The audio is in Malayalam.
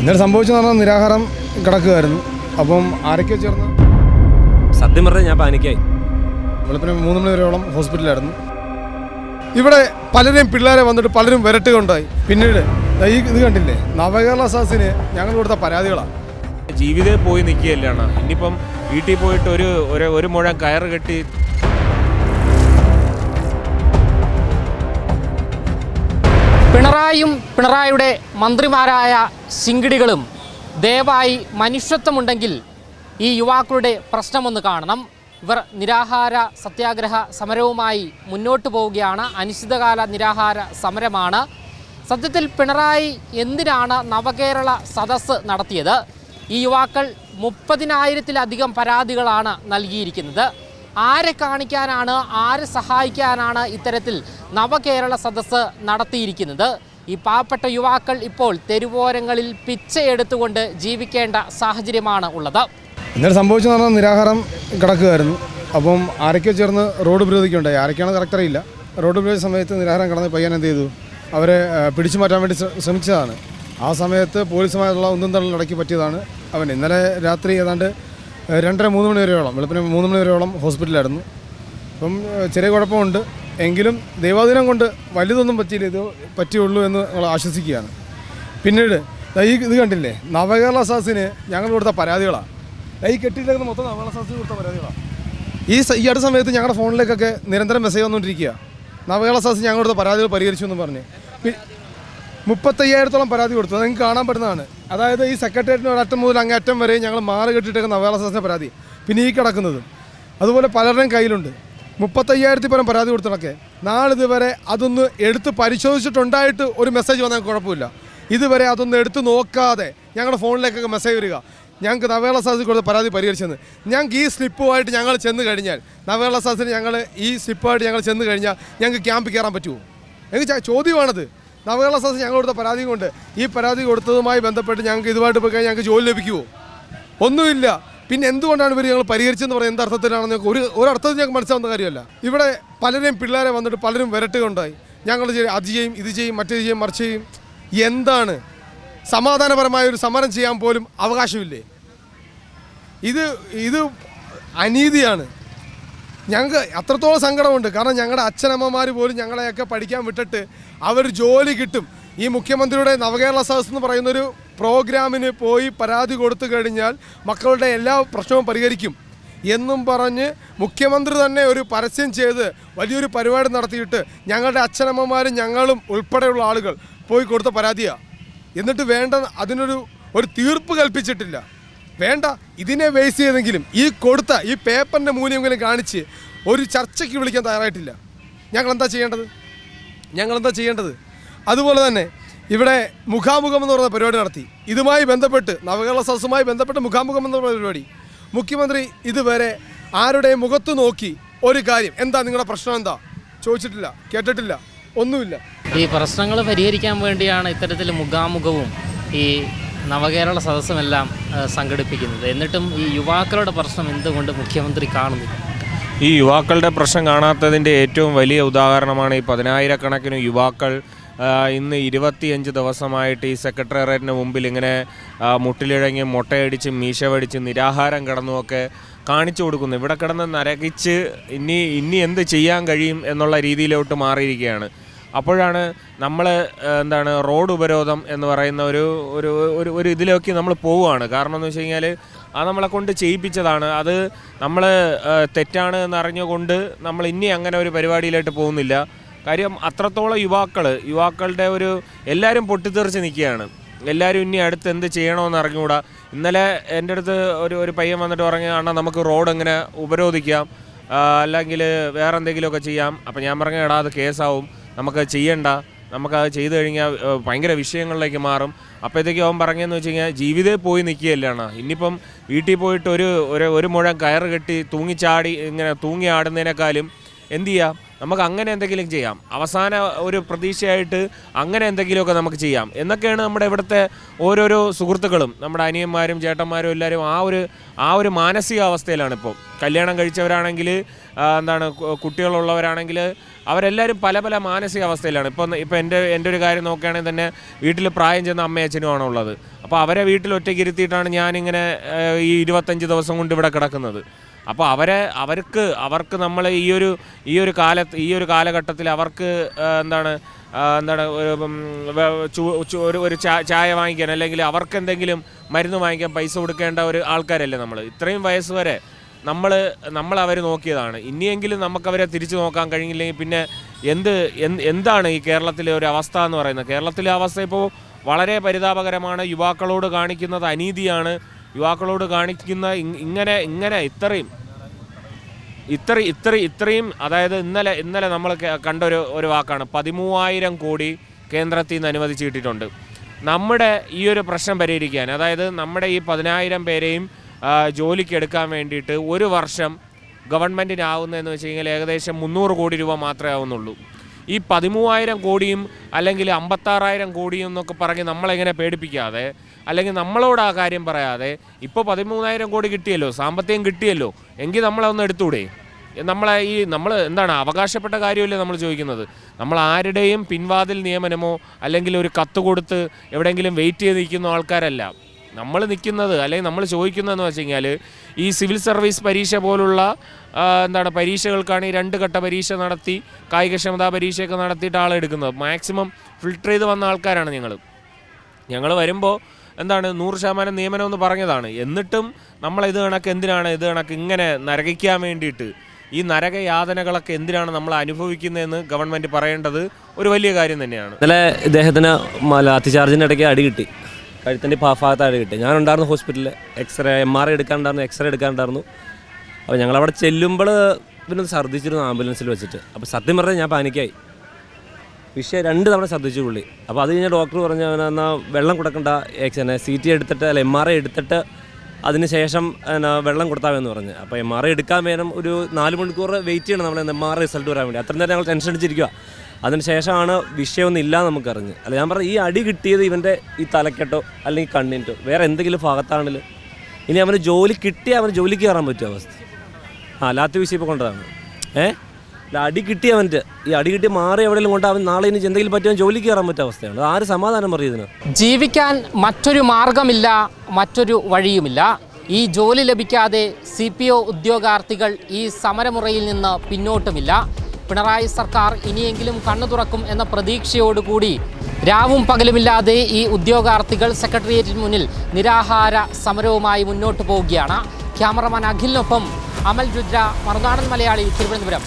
ഇന്നലെ സംഭവിച്ചെന്ന് പറഞ്ഞാൽ നിരാഹാരം കിടക്കുകയായിരുന്നു അപ്പം ആരൊക്കെ ചേർന്ന് സത്യം പറഞ്ഞാൽ ഞാൻ പാനിക്കായി. വെളുപ്പിന് മൂന്ന് മണി വരെയോളം ഹോസ്പിറ്റലായിരുന്നു ഇവിടെ പലരെയും പിള്ളേരെ വന്നിട്ട് പലരും വിരട്ടുകയുണ്ടായി. പിന്നീട് ഈ ഇത് കണ്ടില്ലേ? നവകേരള സാസിന് ഞങ്ങൾ കൊടുത്ത പരാതികളാണ് ജീവിതേ പോയി നിൽക്കുകയല്ലാണ് ഇനിയിപ്പം വീട്ടിൽ പോയിട്ട് ഒരു ഒരു ഒരു മുഴം കയറ് കെട്ടി പിണറായിയും പിണറായിയുടെ മന്ത്രിമാരായ സിംഗിടികളും ദയവായി മനുഷ്യത്വമുണ്ടെങ്കിൽ ഈ യുവാക്കളുടെ പ്രശ്നമൊന്ന് കാണണം. ഇവർ നിരാഹാര സത്യാഗ്രഹ സമരവുമായി മുന്നോട്ട് പോവുകയാണ്. അനിശ്ചിതകാല നിരാഹാര സമരമാണ്. സത്യത്തിൽ പിണറായി എന്തിനാണ് നവകേരള സദസ്സ് നടത്തിയത്? ഈ യുവാക്കൾ മുപ്പതിനായിരത്തിലധികം പരാതികളാണ് നൽകിയിരിക്കുന്നത്. ആരെ കാണിക്കാനാണ് ആരെ സഹായിക്കാനാണ് ഇത്തരത്തിൽ നവകേരള സദസ്സ് നടത്തിയിരിക്കുന്നത്? ഈ പാവപ്പെട്ട യുവാക്കൾ ഇപ്പോൾ തെരുവോരങ്ങളിൽ പിച്ചയെടുത്തുകൊണ്ട് ജീവിക്കേണ്ട സാഹചര്യമാണ് ഉള്ളത്. ഇന്നലെ സംഭവിച്ചെന്ന് പറഞ്ഞാൽ നിരാഹാരം കിടക്കുകയായിരുന്നു. അപ്പം ആരൊക്കെ ചേർന്ന് റോഡ് ഉപരോധിക്കുണ്ടായി ആരൊക്കെയാണ് കറക്റ്റ് അറിയില്ല. റോഡ് ഉപരോധിച്ച സമയത്ത് നിരാഹാരം കിടന്ന് പയ്യൻ എന്ത് ചെയ്തു? അവരെ പിടിച്ചു മാറ്റാൻ വേണ്ടി ശ്രമിച്ചതാണ്. ആ സമയത്ത് പോലീസുമായിട്ടുള്ള ഒന്നും തള്ളിൽ ഇടയ്ക്ക് പറ്റിയതാണ് അവൻ. ഇന്നലെ രാത്രി ഏതാണ്ട് രണ്ടര മൂന്ന് മണി വരെയോളം വെളുപ്പിന് മൂന്ന് മണി വരെയോളം ഹോസ്പിറ്റലിലായിരുന്നു. അപ്പം ചെറിയ കുഴപ്പമുണ്ട്. എങ്കിലും ദൈവാധീനം കൊണ്ട് വലുതൊന്നും പറ്റിയില്ല ഇത് പറ്റിയുള്ളൂ എന്ന് ഞങ്ങൾ ആശ്വസിക്കുകയാണ്. പിന്നീട് ഈ ഇത് കണ്ടില്ലേ നവകേരള സാസിന് ഞങ്ങൾ കൊടുത്ത പരാതികളാണ് ഈ കെട്ടിയിട്ടേക്കുന്ന മൊത്തം നവകേരള സാസിന് കൊടുത്ത പരാതികളാണ് ഈ ഈ അടുത്ത സമയത്ത് ഞങ്ങളുടെ ഫോണിലേക്കൊക്കെ നിരന്തരം മെസ്സേജ് വന്നുകൊണ്ടിരിക്കുക നവകേരള സാസ് ഞങ്ങൾ കൊടുത്ത പരാതികൾ പരിഹരിച്ചു എന്ന് പറഞ്ഞ്. മുപ്പത്തയ്യായിരത്തോളം പരാതി കൊടുത്തു. അത് നിങ്ങൾക്ക് കാണാൻ പറ്റുന്നതാണ്. അതായത് ഈ സെക്രട്ടേറിയറ്റിന് ഒരറ്റം മുതൽ അങ്ങേറ്റം വരെ ഞങ്ങൾ മാറി കെട്ടിയിട്ടേക്കുന്ന നവേള സദസ്സിന്റെ പരാതി. പിന്നെ ഈ കിടക്കുന്നത്. അതുപോലെ പലരുടെയും കയ്യിലുണ്ട്. മുപ്പത്തയ്യായിരത്തി പരം പരാതി കൊടുത്തിടക്കെ നാളിതുവരെ അതൊന്ന് എടുത്ത് പരിശോധിച്ചിട്ടുണ്ടായിട്ട് ഒരു മെസ്സേജ് വന്നാൽ കുഴപ്പമില്ല. ഇതുവരെ അതൊന്ന് എടുത്ത് നോക്കാതെ ഞങ്ങളുടെ ഫോണിലേക്കൊക്കെ മെസ്സേജ് വരിക. ഞങ്ങൾക്ക് നവേള സാസിൽ കൊടുത്ത പരാതി പരിഹരിച്ചെന്ന്. ഞങ്ങൾക്ക് ഈ സ്ലിപ്പുമായിട്ട് ഞങ്ങൾ ചെന്ന് കഴിഞ്ഞാൽ നവേള സാസിന് ഞങ്ങൾ ഈ സ്ലിപ്പുമായിട്ട് ഞങ്ങൾ ചെന്ന് കഴിഞ്ഞാൽ ഞങ്ങൾക്ക് ക്യാമ്പ് കയറാൻ പറ്റുമോ? എനിക്ക് ചോദ്യമാണത്. നവകേരള സദസ് ഞങ്ങൾ കൊടുത്ത പരാതി കൊണ്ട് ഈ പരാതി കൊടുത്തതുമായി ബന്ധപ്പെട്ട് ഞങ്ങൾക്ക് ഇതുമായിട്ട് പോയി ഞങ്ങൾക്ക് ജോലി ലഭിക്കുമോ ഒന്നുമില്ല. പിന്നെ എന്തുകൊണ്ടാണ് ഇവർ ഞങ്ങൾ പരിഹരിച്ചെന്ന് പറയുന്നത് എന്ത് അർത്ഥത്തിലാണെന്ന് ഞങ്ങൾക്ക് ഒരു ഒരർത്ഥത്തിൽ ഞങ്ങൾക്ക് മനസ്സിലാവുന്ന കാര്യമല്ല. ഇവിടെ പലരെയും പിള്ളേരെ വന്നിട്ട് പലരും വിരട്ടുകൊണ്ടായി ഞങ്ങൾ അത് ചെയ്യും ഇത് ചെയ്യും മറ്റേത് ചെയ്യും മറിച്ച് ചെയ്യും. എന്താണ്? സമാധാനപരമായ ഒരു സമരം ചെയ്യാൻ പോലും അവകാശമില്ലേ? ഇത് ഇത് അനീതിയാണ്. ഞങ്ങൾക്ക് അത്രത്തോളം സങ്കടമുണ്ട്. കാരണം ഞങ്ങളുടെ അച്ഛനമ്മമാർ പോലും ഞങ്ങളെയൊക്കെ പഠിക്കാൻ വിട്ടിട്ട് അവർ ജോലി കിട്ടും. ഈ മുഖ്യമന്ത്രിയുടെ നവകേരള സദസ് എന്ന് പറയുന്നൊരു പ്രോഗ്രാമിന് പോയി പരാതി കൊടുത്തു കഴിഞ്ഞാൽ മക്കളുടെ എല്ലാ പ്രശ്നവും പരിഹരിക്കും. എന്നും പറഞ്ഞ് മുഖ്യമന്ത്രി തന്നെ ഒരു പരസ്യം ചെയ്ത് വലിയൊരു പരിപാടി നടത്തിയിട്ട് ഞങ്ങളുടെ അച്ഛനമ്മമാരും ഞങ്ങളും ഉൾപ്പെടെയുള്ള ആളുകൾ പോയി കൊടുത്ത പരാതിയാണ് എന്നിട്ട് വേണ്ട അതിനൊരു ഒരു തീർപ്പ് കൽപ്പിച്ചിട്ടില്ല. വേണ്ട ഇതിനെ ബേസ് ചെയ്തെങ്കിലും ഈ കൊടുത്ത ഈ പേപ്പറിന്റെ മൂല്യമെങ്കിലും കാണിച്ച് ഒരു ചർച്ചയ്ക്ക് വിളിക്കാൻ തയ്യാറായിട്ടില്ല. ഞങ്ങൾ എന്താ ചെയ്യേണ്ടത്? ഞങ്ങൾ എന്താ ചെയ്യേണ്ടത്? അതുപോലെ തന്നെ ഇവിടെ മുഖാമുഖം എന്ന് പറയുന്ന പരിപാടി നടത്തി. ഇതുമായി ബന്ധപ്പെട്ട് നവകേരള സദസ്സുമായി ബന്ധപ്പെട്ട് മുഖാമുഖം എന്ന് പറയുന്ന പരിപാടി. മുഖ്യമന്ത്രി ഇതുവരെ ആരുടെ മുഖത്ത് നോക്കി ഒരു കാര്യം എന്താ നിങ്ങളുടെ പ്രശ്നം എന്താ? ചോദിച്ചിട്ടില്ല കേട്ടിട്ടില്ല ഒന്നുമില്ല. ഈ പ്രശ്നങ്ങൾ പരിഹരിക്കാൻ വേണ്ടിയാണ് ഇത്തരത്തിൽ മുഖാമുഖവും ഈ നവകേരള സദസ്സുമെല്ലാം സംഘടിപ്പിക്കുന്നത്. എന്നിട്ടും ഈ യുവാക്കളുടെ പ്രശ്നം എന്തുകൊണ്ട് മുഖ്യമന്ത്രി കാണുന്നില്ല? ഈ യുവാക്കളുടെ പ്രശ്നം കാണാത്തതിന്റെ ഏറ്റവും വലിയ ഉദാഹരണമാണ് ഈ പതിനായിരക്കണക്കിന് യുവാക്കൾ ഇന്ന് ഇരുപത്തിയഞ്ച് ദിവസമായിട്ട് ഈ സെക്രട്ടേറിയറ്റിന് മുമ്പിൽ ഇങ്ങനെ മുട്ടിലിഴങ്ങി മുട്ടയടിച്ച് മീശ വടിച്ച് നിരാഹാരം കിടന്നുമൊക്കെ കാണിച്ചു കൊടുക്കുന്നു. ഇവിടെ കിടന്ന് നരകിച്ച് ഇനി ഇനി എന്ത് ചെയ്യാൻ കഴിയും എന്നുള്ള രീതിയിലോട്ട് മാറിയിരിക്കുകയാണ്. അപ്പോഴാണ് നമ്മൾ എന്താണ് റോഡ് ഉപരോധം എന്ന് പറയുന്ന ഒരു ഒരു ഒരു ഇതിലേക്ക് നമ്മൾ പോവുകയാണ്. കാരണം എന്ന് വെച്ച് കഴിഞ്ഞാൽ അത് നമ്മളെ കൊണ്ട് ചെയ്യിപ്പിച്ചതാണ്. അത് നമ്മൾ തെറ്റാണ് എന്നറിഞ്ഞുകൊണ്ട് നമ്മൾ ഇനി അങ്ങനെ ഒരു പരിപാടിയിലോട്ട് പോകുന്നില്ല. കാര്യം അത്രത്തോളം യുവാക്കൾ യുവാക്കളുടെ ഒരു എല്ലാവരും പൊട്ടിത്തെറിച്ച് നിൽക്കുകയാണ്. എല്ലാവരും ഇനി അടുത്ത് എന്ത് ചെയ്യണമെന്ന് അറിഞ്ഞുകൂടാ. ഇന്നലെ എന്റെ അടുത്ത് ഒരു ഒരു പയ്യൻ വന്നിട്ട് പറഞ്ഞു അണ്ണാ നമുക്ക് റോഡ് എങ്ങനെ ഉപരോധിക്കാം? അല്ലെങ്കിൽ വേറെ എന്തെങ്കിലുമൊക്കെ ചെയ്യാം. അപ്പം ഞാൻ പറഞ്ഞു എടാ അത് കേസാവും. നമുക്ക് ചെയ്യണ്ട. നമുക്കത് ചെയ്തു കഴിഞ്ഞാൽ ഭയങ്കര വിഷയങ്ങളിലേക്ക് മാറും. അപ്പോഴത്തേക്കും അവൻ പറഞ്ഞതെന്ന് വെച്ച് കഴിഞ്ഞാൽ ജീവിതേ പോയി നിൽക്കുകയല്ലാണ് ഇനിയിപ്പം വീട്ടിൽ പോയിട്ട് ഒരു ഒരു ഒരു മുഴം കയറ് കെട്ടി തൂങ്ങിച്ചാടി ഇങ്ങനെ തൂങ്ങി ആടുന്നതിനേക്കാളും എന്ത് ചെയ്യാം? നമുക്ക് അങ്ങനെ എന്തെങ്കിലും ചെയ്യാം. അവസാന ഒരു പ്രതീക്ഷയായിട്ട് അങ്ങനെ എന്തെങ്കിലുമൊക്കെ നമുക്ക് ചെയ്യാം. എന്നൊക്കെയാണ് നമ്മുടെ ഇവിടുത്തെ ഓരോരോ സുഹൃത്തുക്കളും നമ്മുടെ അനിയന്മാരും ചേട്ടന്മാരും എല്ലാവരും ആ ഒരു ആ ഒരു മാനസികാവസ്ഥയിലാണ് ഇപ്പോൾ കല്യാണം കഴിച്ചവരാണെങ്കിൽ എന്താണ് കുട്ടികളുള്ളവരാണെങ്കിൽ അവരെല്ലാവരും പല പല മാനസികാവസ്ഥയിലാണ്. ഇപ്പം ഇപ്പം എന്റെ എന്റെ ഒരു കാര്യം നോക്കുകയാണെങ്കിൽ തന്നെ വീട്ടിൽ പ്രായം ചെന്ന അമ്മയും അച്ഛനുമാണ് ഉള്ളത്. അപ്പോൾ അവരെ വീട്ടിൽ ഒറ്റയ്ക്ക് ഇരുത്തിയിട്ടാണ് ഞാനിങ്ങനെ ഈ ഇരുപത്തഞ്ച് ദിവസം കൊണ്ട് ഇവിടെ കിടക്കുന്നത്. അപ്പോൾ അവരെ അവർക്ക് അവർക്ക് നമ്മൾ ഈ ഒരു ഈ ഒരു കാലത്ത് ഈ ഒരു കാലഘട്ടത്തിൽ അവർക്ക് എന്താണ് എന്താണ് ഒരു ഒരു ചായ വാങ്ങിക്കാൻ അല്ലെങ്കിൽ അവർക്ക് എന്തെങ്കിലും മരുന്ന് വാങ്ങിക്കാൻ പൈസ കൊടുക്കേണ്ട ഒരു ആൾക്കാരല്ലേ നമ്മൾ ഇത്രയും വയസ്സ് വരെ നമ്മൾ നമ്മൾ അവർ നോക്കിയതാണ്. ഇനിയെങ്കിലും നമുക്കവരെ തിരിച്ചു നോക്കാൻ കഴിഞ്ഞില്ലെങ്കിൽ പിന്നെ എന്ത് എന്ത് എന്താണ് ഈ കേരളത്തിലെ ഒരു അവസ്ഥ എന്ന് പറയുന്നത്? കേരളത്തിലെ അവസ്ഥ ഇപ്പോൾ വളരെ പരിതാപകരമാണ്. യുവാക്കളോട് കാണിക്കുന്നത് അനീതിയാണ്. യുവാക്കളോട് കാണിക്കുന്ന ഇങ്ങനെ ഇങ്ങനെ ഇത്രയും ഇത്ര ഇത്ര ഇത്രയും അതായത് ഇന്നലെ ഇന്നലെ നമ്മൾ കണ്ടൊരു കണ്ട ഒരു ഒരു വാക്കാണ്. പതിമൂവായിരം കോടി കേന്ദ്രത്തിൽ നിന്ന് അനുവദിച്ചിട്ടിട്ടുണ്ട്. നമ്മുടെ ഈ ഒരു പ്രശ്നം പരിഹരിക്കാൻ അതായത് നമ്മുടെ ഈ പതിനായിരം പേരെയും ആ, ജോലിക്ക് എടുക്കാൻ വേണ്ടിയിട്ട് ഒരു വർഷം ഗവൺമെന്റിനാവുന്നതെന്ന് വെച്ച് കഴിഞ്ഞാൽ ഏകദേശം മുന്നൂറ് കോടി രൂപ മാത്രമേ ആവുന്നുള്ളൂ. ഈ പതിമൂവായിരം കോടിയും അല്ലെങ്കിൽ അമ്പത്താറായിരം കോടിയും എന്നൊക്കെ പറഞ്ഞ് നമ്മളെങ്ങനെ പേടിപ്പിക്കാതെ അല്ലെങ്കിൽ നമ്മളോട് ആ കാര്യം പറയാതെ ഇപ്പോൾ പതിമൂന്നായിരം കോടി കിട്ടിയല്ലോ സാമ്പത്തികം കിട്ടിയല്ലോ എങ്കിൽ നമ്മളൊന്ന് എടുത്തൂടെ? നമ്മളെ ഈ നമ്മൾ എന്താണ് അവകാശപ്പെട്ട കാര്യമല്ലേ നമ്മൾ ചോദിക്കുന്നത്? നമ്മൾ ആരുടെയും പിൻവാതിൽ നിയമനമോ അല്ലെങ്കിൽ ഒരു കത്ത് കൊടുത്ത് എവിടെയെങ്കിലും വെയിറ്റ് ചെയ്ത് നിൽക്കുന്ന ആൾക്കാരല്ല. നമ്മൾ നിൽക്കുന്നത് അല്ലെങ്കിൽ നമ്മൾ ചോദിക്കുന്നതെന്ന് വെച്ച് കഴിഞ്ഞാൽ ഈ സിവിൽ സർവീസ് പരീക്ഷ പോലുള്ള എന്താണ് പരീക്ഷകൾക്കാണ് ഈ രണ്ട് ഘട്ട പരീക്ഷ നടത്തി കായികക്ഷമതാ പരീക്ഷയൊക്കെ നടത്തിയിട്ട് ആളെടുക്കുന്നത് മാക്സിമം ഫിൽട്ടർ ചെയ്ത് വന്ന ആൾക്കാരാണ് ഞങ്ങൾ ഞങ്ങൾ വരുമ്പോൾ എന്താണ് നൂറ് ശതമാനം നിയമനം എന്ന് പറഞ്ഞതാണ്. എന്നിട്ടും നമ്മൾ ഇത് കണക്ക് എന്തിനാണ് ഇത് കണക്ക് ഇങ്ങനെ നരകിക്കാൻ വേണ്ടിയിട്ട് ഈ നരകയാതനകളൊക്കെ എന്തിനാണ് നമ്മൾ അനുഭവിക്കുന്നതെന്ന് ഗവൺമെന്റ് പറയേണ്ടത് ഒരു വലിയ കാര്യം തന്നെയാണ്. ഇന്നലെ ഇദ്ദേഹത്തിന് ഇടയ്ക്ക് അടി കിട്ടി. കഴുത്തിന്റെ ഭാഗത്ത് അടി കിട്ടി. ഞാനുണ്ടായിരുന്നു ഹോസ്പിറ്റലിൽ x ray M R I എടുക്കാനുണ്ടായിരുന്നു x-ray എടുക്കാനുണ്ടായിരുന്നു. അപ്പോൾ ഞങ്ങളവിടെ ചെല്ലുമ്പോൾ പിന്നെ ഛർദ്ദിച്ചിരുന്നു ആംബുലൻസിൽ വെച്ചിട്ട്. അപ്പോൾ സത്യം പറഞ്ഞാൽ ഞാൻ പാനിക്കായി. വിഷയം രണ്ട് തവണ ഛർദ്ദിച്ചു പുള്ളി. അപ്പോൾ അത് കഴിഞ്ഞാൽ ഡോക്ടർ പറഞ്ഞു എന്നാൽ വെള്ളം കൊടുക്കണ്ട. എക്സ് സി ടി എടുത്തിട്ട് അല്ല എം ആർ ഐ എടുത്തിട്ട് അതിന് ശേഷം എന്നാ വെള്ളം കൊടുത്താമെന്ന് പറഞ്ഞു. അപ്പോൾ എം ആർ ഐ എടുക്കാൻ വേണം ഒരു നാല് മണിക്കൂർ വെയിറ്റ് ചെയ്യണം നമ്മൾ എം ആർ ഐ റിസൾട്ട് വരാൻ വേണ്ടി. അത്രയും നേരം ഞങ്ങൾ ടെൻഷൻ അടിച്ചിരിക്കുക അതിന് വിഷയമൊന്നുമില്ല നമുക്കറിഞ്ഞ്. അല്ല ഞാൻ പറഞ്ഞു ഈ അടി കിട്ടിയത് ഇവന്റെ ഈ തലക്കെട്ടോ അല്ലെങ്കിൽ കണ്ണിന്റോ വേറെ എന്തെങ്കിലും ഭാഗത്താണെങ്കിലും ഇനി അവന് ജോലി കിട്ടിയാൽ അവന് ജോലിക്ക് കയറാൻ പറ്റും അവസ്ഥ. ആ ലാത്തി വിഷയം ഇപ്പോൾ കൊണ്ടതാണ് ഏ? അടി കിട്ടി അവന്റെ ഈ അടി കിട്ടി മാറി എവിടെയെങ്കിലും കൊണ്ട് അവൻ നാളെ ഇനി എന്തെങ്കിലും പറ്റിയാൽ ജോലിക്ക് കയറാൻ പറ്റിയ അവസ്ഥയാണ് ആര് സമാധാനം പറയും ഇതിന്? ജീവിക്കാൻ മറ്റൊരു മാർഗമില്ല മറ്റൊരു വഴിയുമില്ല. ഈ ജോലി ലഭിക്കാതെ സി പി ഒ ഉദ്യോഗാർത്ഥികൾ ഈ സമരമുറയിൽ നിന്ന് പിന്നോട്ടുമില്ല. പിണറായി സർക്കാർ ഇനിയെങ്കിലും കണ്ണു തുറക്കും എന്ന പ്രതീക്ഷയോടുകൂടി രാവും പകലുമില്ലാതെ ഈ ഉദ്യോഗാർത്ഥികൾ സെക്രട്ടേറിയറ്റിന് മുന്നിൽ നിരാഹാര സമരവുമായി മുന്നോട്ട് പോവുകയാണ്. ക്യാമറമാൻ അഖിലിനൊപ്പം അമൽ രുദ്ര മറുനാടൻ മലയാളി തിരുവനന്തപുരം.